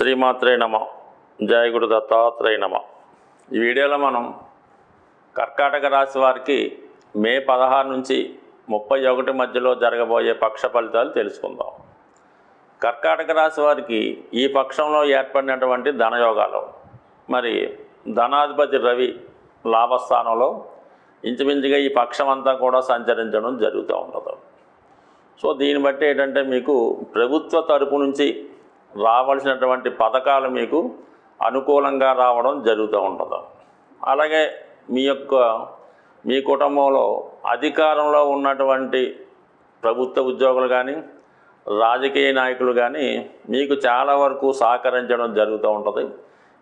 శ్రీమాత్రే నమ. జయగుడు దత్తాత్రేయ నమ. ఈ వీడియోలో మనం కర్కాటక రాశి వారికి మే పదహారు నుంచి ముప్పై ఒకటి మధ్యలో జరగబోయే పక్ష ఫలితాలు తెలుసుకుందాం. కర్కాటక రాశి వారికి ఈ పక్షంలో ఏర్పడినటువంటి ధనయోగాలు మరి ధనాధిపతి రవి లాభస్థానంలో ఇంచుమించుగా ఈ పక్షం అంతా కూడా సంచరించడం జరుగుతూ ఉండదు. సో దీన్ని బట్టి ఏంటంటే మీకు ప్రభుత్వ తరపు నుంచి రావాల్సినటువంటి పథకాలు మీకు అనుకూలంగా రావడం జరుగుతూ ఉంటుంది. అలాగే మీ యొక్క మీ కుటుంబంలో అధికారంలో ఉన్నటువంటి ప్రభుత్వ ఉద్యోగులు కానీ రాజకీయ నాయకులు కానీ మీకు చాలా వరకు సహకరించడం జరుగుతూ ఉంటుంది.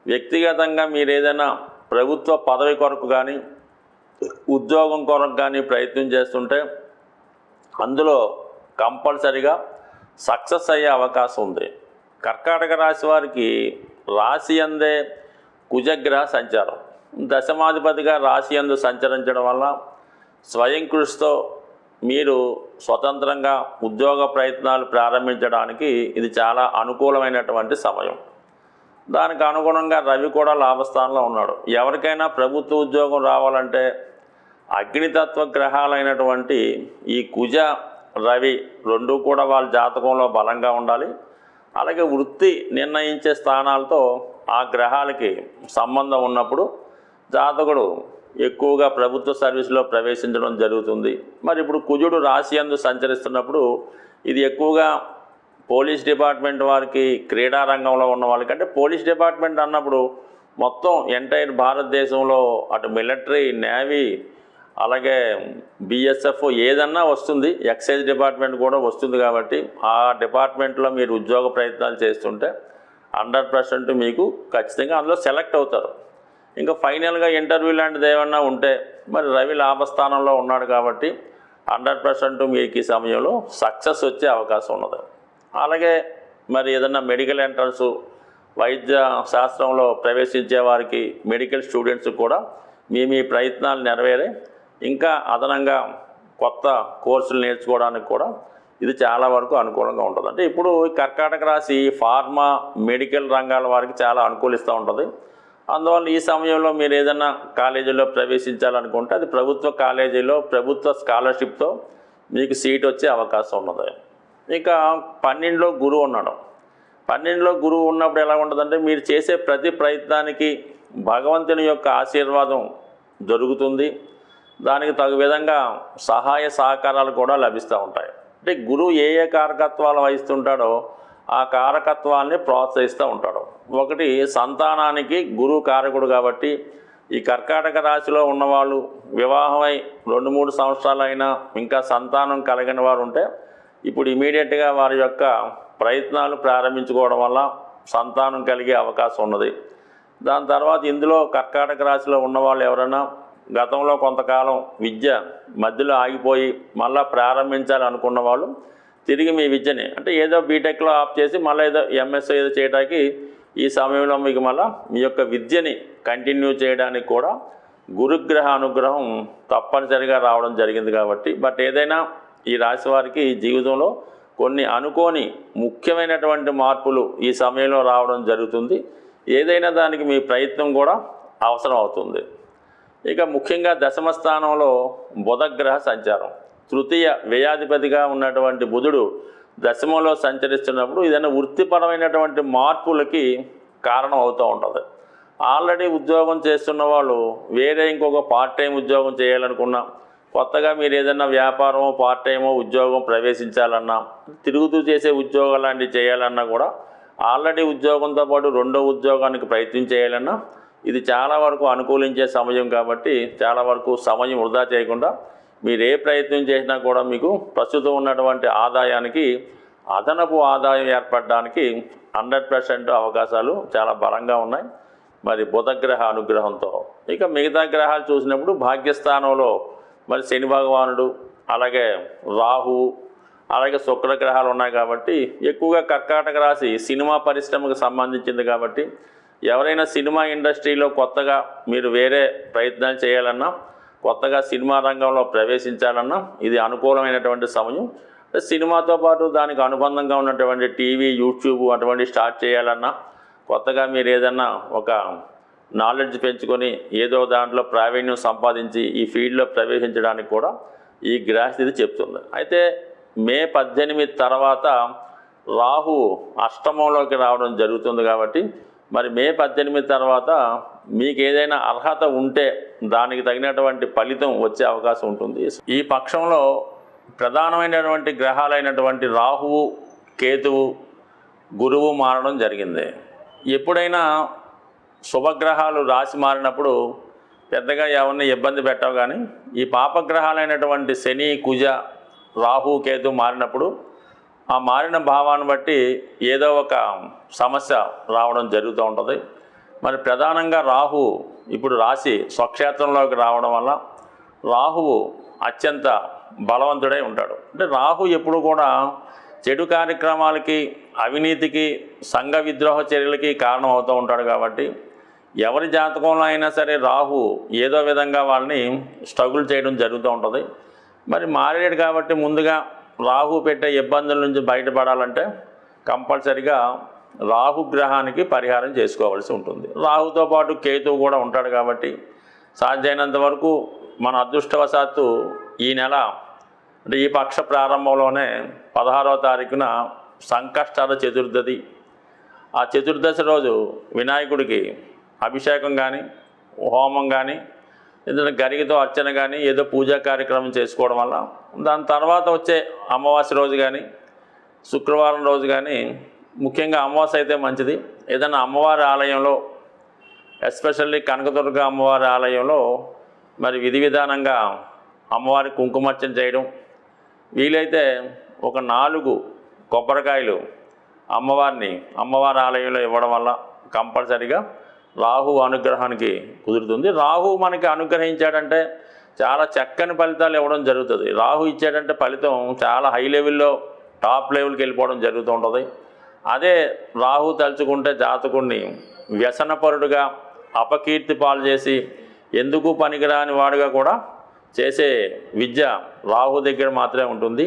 వ్యక్తిగతంగా మీరు ఏదైనా ప్రభుత్వ పదవి కొరకు కానీ ఉద్యోగం కొరకు కానీ ప్రయత్నం చేస్తుంటే అందులో కంపల్సరిగా సక్సెస్ అయ్యే అవకాశం ఉంది. కర్కాటక రాశి వారికి రాశి అందే కుజగ్రహ సంచారం. దశమాధిపతిగా రాశి అందు సంచరించడం వల్ల స్వయం కృషితో మీరు స్వతంత్రంగా ఉద్యోగ ప్రయత్నాలు ప్రారంభించడానికి ఇది చాలా అనుకూలమైనటువంటి సమయం. దానికి అనుగుణంగా రవి కూడా లాభస్థానంలో ఉన్నాడు. ఎవరికైనా ప్రభుత్వ ఉద్యోగం రావాలంటే అగ్నితత్వ గ్రహాలైనటువంటి ఈ కుజ రవి రెండు కూడా వాళ్ళ జాతకంలో బలంగా ఉండాలి. అలాగే వృత్తి నిర్ణయించే స్థానాలతో ఆ గ్రహాలకి సంబంధం ఉన్నప్పుడు జాతకుడు ఎక్కువగా ప్రభుత్వ సర్వీసులో ప్రవేశించడం జరుగుతుంది. మరి ఇప్పుడు కుజుడు రాశి అందు సంచరిస్తున్నప్పుడు ఇది ఎక్కువగా పోలీస్ డిపార్ట్మెంట్ వారికి క్రీడా రంగంలో ఉన్న వాళ్ళకి అంటే పోలీస్ డిపార్ట్మెంట్ అన్నప్పుడు మొత్తం ఎంటైర్ భారతదేశంలో అటు మిలిటరీ నేవీ అలాగే బీఎస్ఎఫ్ ఏదన్నా వస్తుంది ఎక్సైజ్ డిపార్ట్మెంట్ కూడా వస్తుంది కాబట్టి ఆ డిపార్ట్మెంట్లో మీరు ఉద్యోగ ప్రయత్నాలు చేస్తుంటే హండ్రెడ్ పర్సెంట్ మీకు ఖచ్చితంగా అందులో సెలెక్ట్ అవుతారు. ఇంకా ఫైనల్గా ఇంటర్వ్యూ లాంటిది ఏమన్నా ఉంటే మరి రవి లాభస్థానంలో ఉన్నాడు కాబట్టి హండ్రెడ్ పర్సెంట్ మీకు ఈ సమయంలో సక్సెస్ వచ్చే అవకాశం ఉన్నది. అలాగే మరి ఏదన్నా మెడికల్ ఎంట్రన్స్ వైద్య శాస్త్రంలో ప్రవేశించే వారికి మెడికల్ స్టూడెంట్స్ కూడా మీ మీ ప్రయత్నాలు నెరవేరే ఇంకా అదనంగా కొత్త కోర్సులు నేర్చుకోవడానికి కూడా ఇది చాలా వరకు అనుకూలంగా ఉంటుంది. అంటే ఇప్పుడు కర్కాటక రాశి ఫార్మా మెడికల్ రంగాల వారికి చాలా అనుకూలిస్తూ ఉంటుంది. అందువల్ల ఈ సమయంలో మీరు ఏదైనా కాలేజీలో ప్రవేశించాలనుకుంటే అది ప్రభుత్వ కాలేజీలో ప్రభుత్వ స్కాలర్షిప్తో మీకు సీట్ వచ్చే అవకాశం ఉన్నది. ఇక పన్నెండులో గురువు ఉన్నాడు. పన్నెండులో గురువు ఉన్నప్పుడు ఎలా ఉంటుందంటే మీరు చేసే ప్రతి ప్రయత్నానికి భగవంతుని యొక్క ఆశీర్వాదం దొరుకుతుంది. దానికి తగు విధంగా సహాయ సహకారాలు కూడా లభిస్తూ ఉంటాయి. అంటే గురువు ఏ ఏ కారకత్వాలు వహిస్తుంటాడో ఆ కారకత్వాన్ని ప్రోత్సహిస్తూ ఉంటాడు. ఒకటి సంతానానికి గురువు కారకుడు కాబట్టి ఈ కర్కాటక రాశిలో ఉన్నవాళ్ళు వివాహమై రెండు మూడు సంవత్సరాలైనా ఇంకా సంతానం కలిగిన వారు ఉంటే ఇప్పుడు ఇమీడియట్గా వారి యొక్క ప్రయత్నాలు ప్రారంభించుకోవడం వల్ల సంతానం కలిగే అవకాశం ఉన్నది. దాని తర్వాత ఇందులో కర్కాటక రాశిలో ఉన్నవాళ్ళు ఎవరైనా గతంలో కొంతకాలం విద్య మధ్యలో ఆగిపోయి మళ్ళీ ప్రారంభించాలి అనుకున్న వాళ్ళు తిరిగి మీ విద్యని అంటే ఏదో బీటెక్లో ఆఫ్ చేసి మళ్ళీ ఏదో ఎంఎస్ ఏదో చేయడానికి ఈ సమయంలో మీకు మళ్ళీ మీ యొక్క విద్యని కంటిన్యూ చేయడానికి కూడా గురుగ్రహ అనుగ్రహం తప్పనిసరిగా రావడం జరిగింది కాబట్టి. బట్ ఏదైనా ఈ రాశి వారికి జీవితంలో కొన్ని అనుకోని ముఖ్యమైనటువంటి మార్పులు ఈ సమయంలో రావడం జరుగుతుంది. ఏదైనా దానికి మీ ప్రయత్నం కూడా అవసరం అవుతుంది. ఇక ముఖ్యంగా దశమ స్థానంలో బుధగ్రహ సంచారం. తృతీయ వ్యయాధిపతిగా ఉన్నటువంటి బుధుడు దశమంలో సంచరిస్తున్నప్పుడు ఏదైనా వృత్తిపరమైనటువంటి మార్పులకి కారణం అవుతూ ఉంటుంది. ఆల్రెడీ ఉద్యోగం చేస్తున్న వాళ్ళు వేరే ఇంకొక పార్ట్ టైం ఉద్యోగం చేయాలనుకున్నా కొత్తగా మీరు ఏదైనా వ్యాపారమో పార్ట్ టైమో ఉద్యోగం ప్రవేశించాలన్నా తిరుగుతూ చేసే ఉద్యోగం లాంటివి చేయాలన్నా కూడా ఆల్రెడీ ఉద్యోగంతో పాటు రెండో ఉద్యోగానికి ప్రయత్నం చేయాలన్నా ఇది చాలా వరకు అనుకూలించే సమయం కాబట్టి చాలా వరకు సమయం వృధా చేయకుండా మీరు ఏ ప్రయత్నం చేసినా కూడా మీకు ప్రస్తుతం ఉన్నటువంటి ఆదాయానికి అదనపు ఆదాయం ఏర్పడడానికి హండ్రెడ్ పర్సెంట్ అవకాశాలు చాలా బలంగా ఉన్నాయి. మరి బుధగ్రహ అనుగ్రహంతో. ఇక మిగతా గ్రహాలు చూసినప్పుడు భాగ్యస్థానంలో మరి శని భగవానుడు అలాగే రాహు అలాగే శుక్రగ్రహాలు ఉన్నాయి కాబట్టి ఎక్కువగా కర్కాటక రాశి సినిమా పరిశ్రమకు సంబంధించింది కాబట్టి ఎవరైనా సినిమా ఇండస్ట్రీలో కొత్తగా మీరు వేరే ప్రయత్నాలు చేయాలన్నా కొత్తగా సినిమా రంగంలో ప్రవేశించాలన్నా ఇది అనుకూలమైనటువంటి సమయం. సినిమాతో పాటు దానికి అనుబంధంగా ఉన్నటువంటి టీవీ యూట్యూబ్ అటువంటి స్టార్ట్ చేయాలన్నా కొత్తగా మీరు ఏదన్నా ఒక నాలెడ్జ్ పెంచుకొని ఏదో దాంట్లో ప్రావీణ్యం సంపాదించి ఈ ఫీల్డ్లో ప్రవేశించడానికి కూడా ఈ గ్రహస్థితి చెప్తుంది. అయితే మే పద్దెనిమిది తర్వాత రాహు అష్టమంలోకి రావడం జరుగుతుంది కాబట్టి మరి మే పద్దెనిమిది తర్వాత మీకు ఏదైనా అర్హత ఉంటే దానికి తగినటువంటి ఫలితం వచ్చే అవకాశం ఉంటుంది. ఈ పక్షంలో ప్రధానమైనటువంటి గ్రహాలైనటువంటి రాహువు కేతువు గురువు మారడం జరిగింది. ఎప్పుడైనా శుభగ్రహాలు రాసి మారినప్పుడు పెద్దగా ఎవరిని ఇబ్బంది పెట్టవు కానీ ఈ పాపగ్రహాలైనటువంటి శని కుజ రాహు కేతు మారినప్పుడు ఆ మారిన భావాన్ని బట్టి ఏదో ఒక సమస్య రావడం జరుగుతూ ఉంటుంది. మరి ప్రధానంగా రాహు ఇప్పుడు రాశి స్వక్షేత్రంలోకి రావడం వల్ల రాహువు అత్యంత బలవంతుడై ఉంటాడు. అంటే రాహు ఎప్పుడు కూడా చెడు కార్యక్రమాలకి అవినీతికి సంఘ విద్రోహ చర్యలకి కారణం అవుతూ ఉంటాడు కాబట్టి ఎవరి జాతకంలో అయినా సరే రాహు ఏదో విధంగా వాళ్ళని స్ట్రగుల్ చేయడం జరుగుతూ ఉంటుంది. మరి మారేడు కాబట్టి ముందుగా రాహు పెట్టే ఇబ్బందుల నుంచి బయటపడాలంటే కంపల్సరిగా రాహు గ్రహానికి పరిహారం చేసుకోవాల్సి ఉంటుంది. రాహుతో పాటు కేతువు కూడా ఉంటాడు కాబట్టి సాధ్యమైనంత వరకు మన అదృష్టవశాత్తు ఈ నెల అంటే ఈ పక్ష ప్రారంభంలోనే పదహారవ తారీఖున సంకష్టాల చతుర్దశి ఆ చతుర్దశి రోజు వినాయకుడికి అభిషేకం కానీ హోమం కానీ ఏదైనా గరిగితో అర్చన కానీ ఏదో పూజా కార్యక్రమం చేసుకోవడం వల్ల. దాని తర్వాత వచ్చే అమావాస్య రోజు కానీ శుక్రవారం రోజు కానీ ముఖ్యంగా అమావాస్య అయితే మంచిది. ఏదైనా అమ్మవారి ఆలయంలో ఎస్పెషల్లీ కనకదుర్గ అమ్మవారి ఆలయంలో మరి విధి విధానంగా అమ్మవారి కుంకుమర్చన చేయడం. వీలైతే ఒక నాలుగు కొబ్బరికాయలు అమ్మవారిని అమ్మవారి ఆలయంలో ఇవ్వడం వల్ల కంపల్సరిగా రాహు అనుగ్రహానికి కుదురుతుంది. రాహు మనకి అనుగ్రహించాడంటే చాలా చక్కని ఫలితాలు ఇవ్వడం జరుగుతుంది. రాహు ఇచ్చాడంటే ఫలితం చాలా హై లెవెల్లో టాప్ లెవెల్కి వెళ్ళిపోవడం జరుగుతూ ఉంటుంది. అదే రాహు తలుచుకుంటే జాతకుడిని వ్యసనపరుడుగా అపకీర్తి పాలు చేసి ఎందుకు పనికిరాని వాడుగా కూడా చేసే విద్య రాహు దగ్గర మాత్రమే ఉంటుంది.